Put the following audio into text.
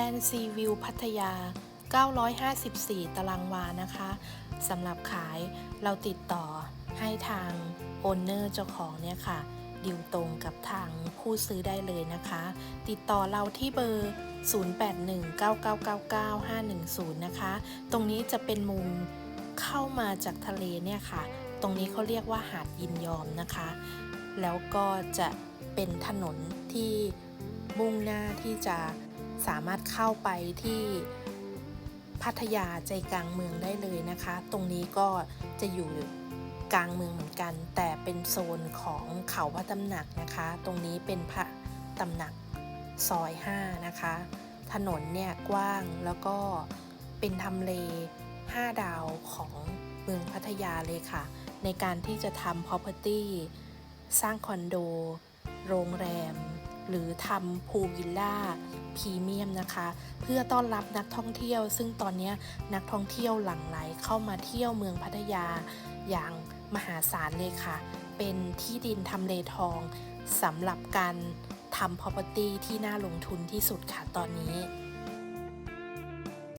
แลนซีวิวพัทยา 954 ตารางวานะคะสำหรับขายเราติดต่อให้ทางโอนเนอร์เจ้าของเนี่ยค่ะดิวตรงกับทางผู้ซื้อได้เลยนะคะ ติดต่อเราที่เบอร์ 0819999510 นะคะ ตรงนี้จะเป็นมุมเข้ามาจากทะเลเนี่ยค่ะ ตรงนี้เขาเรียกว่าหาดยินยอมนะคะ แล้วก็จะเป็นถนนที่มุ่งหน้าที่จะ สามารถเข้าไปที่พัทยาใจกลางเมืองได้เลยนะคะ ตรงนี้ก็จะอยู่กลางเมืองเหมือนกัน แต่เป็นโซนของเขาพระตำหนักนะคะ ตรงนี้เป็นพระตำหนักซอย 5 นะคะ ถนนเนี่ยกว้างแล้วก็เป็นทำเล 5 ดาวของเมืองพัทยาเลยค่ะ ในการที่จะทำ property สร้างคอนโด โรงแรม หรือทำพูลวิลล่าพรีเมียมนะคะ เพื่อต้อนรับนักท่องเที่ยว ซึ่งตอนนี้นักท่องเที่ยวหลั่งไหลเข้ามาเที่ยวเมืองพัทยาอย่างมหาศาลเลยค่ะ เป็นที่ดินทำเลทองสำหรับการทำ property ที่น่าลงทุนที่สุดค่ะตอนนี้